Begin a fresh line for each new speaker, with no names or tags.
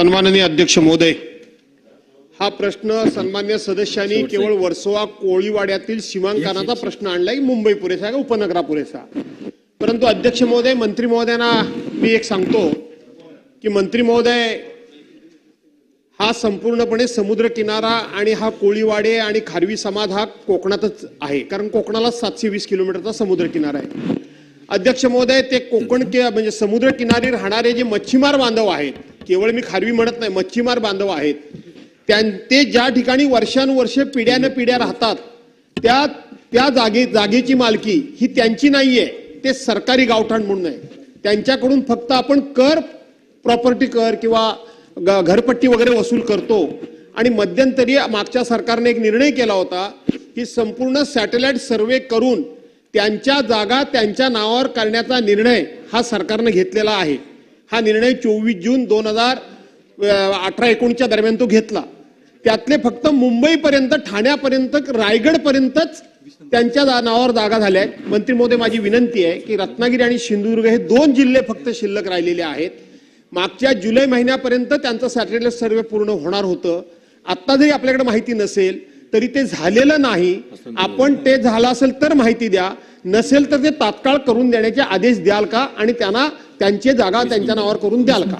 सन्माननीय अध्यक्ष महोदय हा प्रश्न सन्मान्य सदस्यांनी केवळ वर्सोवा कोळीवाड्यातील सीमांकनाचा प्रश्न आणलाय मुंबई पुरेसा का उपनगरा पुरेसा? परंतु अध्यक्ष महोदय मंत्री महोदयांना मी एक सांगतो की मंत्री महोदय हा संपूर्णपणे समुद्र किनारा आणि हा कोळीवाडे आणि खारवी समाज हा कोकणातच आहे. कारण कोकणाला सातशे वीस किलोमीटरचा समुद्र किनारा आहे. अध्यक्ष महोदय ते कोकण म्हणजे समुद्र किनारी राहणारे जे मच्छीमार बांधव आहेत केवळ मी खारवी म्हणत नाही मच्छीमार बांधव आहेत. त्यां ते ज्या ठिकाणी वर्षानुवर्षे पिढ्यानं पिढ्या राहतात त्या त्या जागे जागेची मालकी ही त्यांची नाही आहे ते सरकारी गावठाण म्हणून आहे. त्यांच्याकडून फक्त आपण कर प्रॉपर्टी कर किंवा ग- घरपट्टी वगैरे वसूल करतो. आणि मध्यंतरी मागच्या सरकारने एक निर्णय केला होता की संपूर्ण सॅटेलाइट सर्वे करून त्यांच्या जागा त्यांच्या नावावर करण्याचा निर्णय हा सरकारनं घेतलेला आहे. हा निर्णय चोवीस जून दोन हजार अठरा एकोणीसच्या दरम्यान तो घेतला. त्यातले फक्त मुंबईपर्यंत ठाण्यापर्यंत रायगडपर्यंतच त्यांच्या नावावर जागा झाल्या आहेत. मंत्री महोदय माझी विनंती आहे की रत्नागिरी आणि सिंधुदुर्ग हे दोन जिल्हे फक्त शिल्लक राहिलेले आहेत. मागच्या जुलै महिन्यापर्यंत त्यांचं सॅटेलाइट सर्वे पूर्ण होणार होतं. आता जरी आपल्याकडे माहिती नसेल तरी ते झालेलं नाही. आपण ते झालं असेल तर माहिती द्या. नसेल तर ते तात्काळ करून देण्याचे आदेश द्याल का? आणि त्यांना त्यांची जागा त्यांच्या नावावर करून द्याल का?